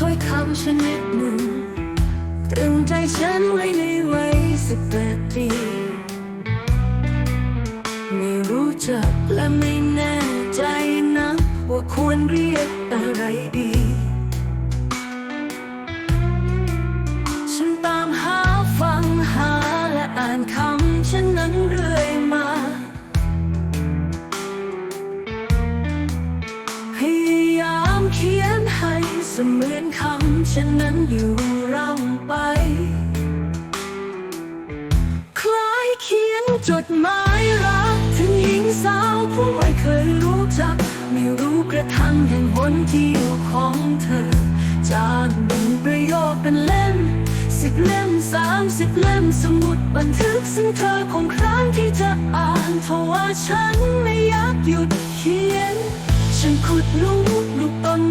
ถ้อยคำชนิดหนึ่งตรึงใจฉันไว้ในวัยสิบแปดปีไม่รู้จักและไม่แน่ใจนะว่าควรเรียกอะไรดี ฉันตามหาฟังหาและอ่านคำฉันนั้นเรื่อย สมือนคำฉันนั้นอยู่ร่ำไป คล้ายเขียนจดหมายรัก ถึงหญิงสาวผู้ไม่เคยรู้จัก ไม่รู้กระทั่งแห่งหนที่อยู่ของเธอ จากหนึ่งประโยคเป็นเล่ม สิบเล่มสามสิบเล่มสมุดบันทึกซึ่งเธอคงครางที่จะอ่านเพราะว่าฉันไม่อยากหยุดเขียน ฉันขุดลูกลูกต้น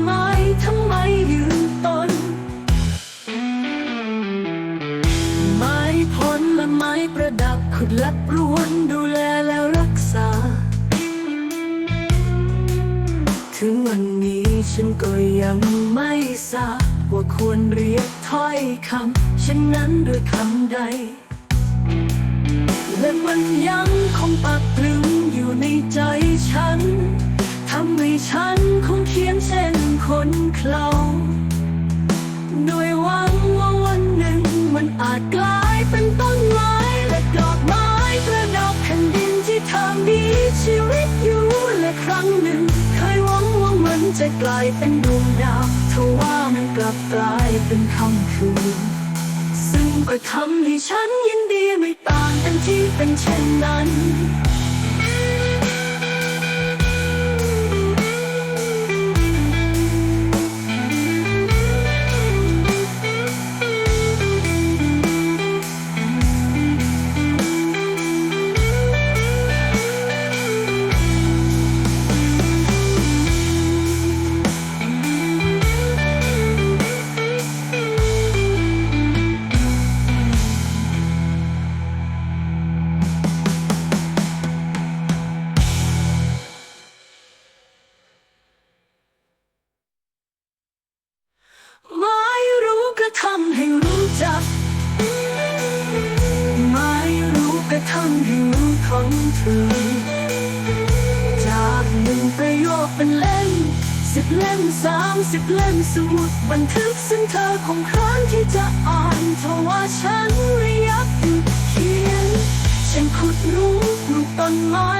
ประดับรวนดูแลแล้วรักษา ถึงวันนี้ฉันก็ยังไม่ทราบว่าควรเรียกถ้อยคำเช่นนั้นด้วยคำใด และมันยังคงปักตรึงอยู่ในใจฉันทำให้ฉันคงเขียนเช่นคนเคลาโดยหวังว่าวันหนึ่งมันอาจกลาย จะกลายเป็นดวงดาวทว่ามันกลับกลายเป็นคำคืน ซึ่งก็ทำให้ฉันยินดีไม่ต่างกันที่เป็นเช่นนั้น ทำให้รู้ของเธอ จากหนึ่งประโยคเป็นเล่มสิบเล่มสามสิบเล่มสมุดบันทึกซึ่งเธอคงครั้งที่จะอ่านเพราะว่าฉันระยับหยุดเขียน ฉันขุดรู้ปลูกต้นไม้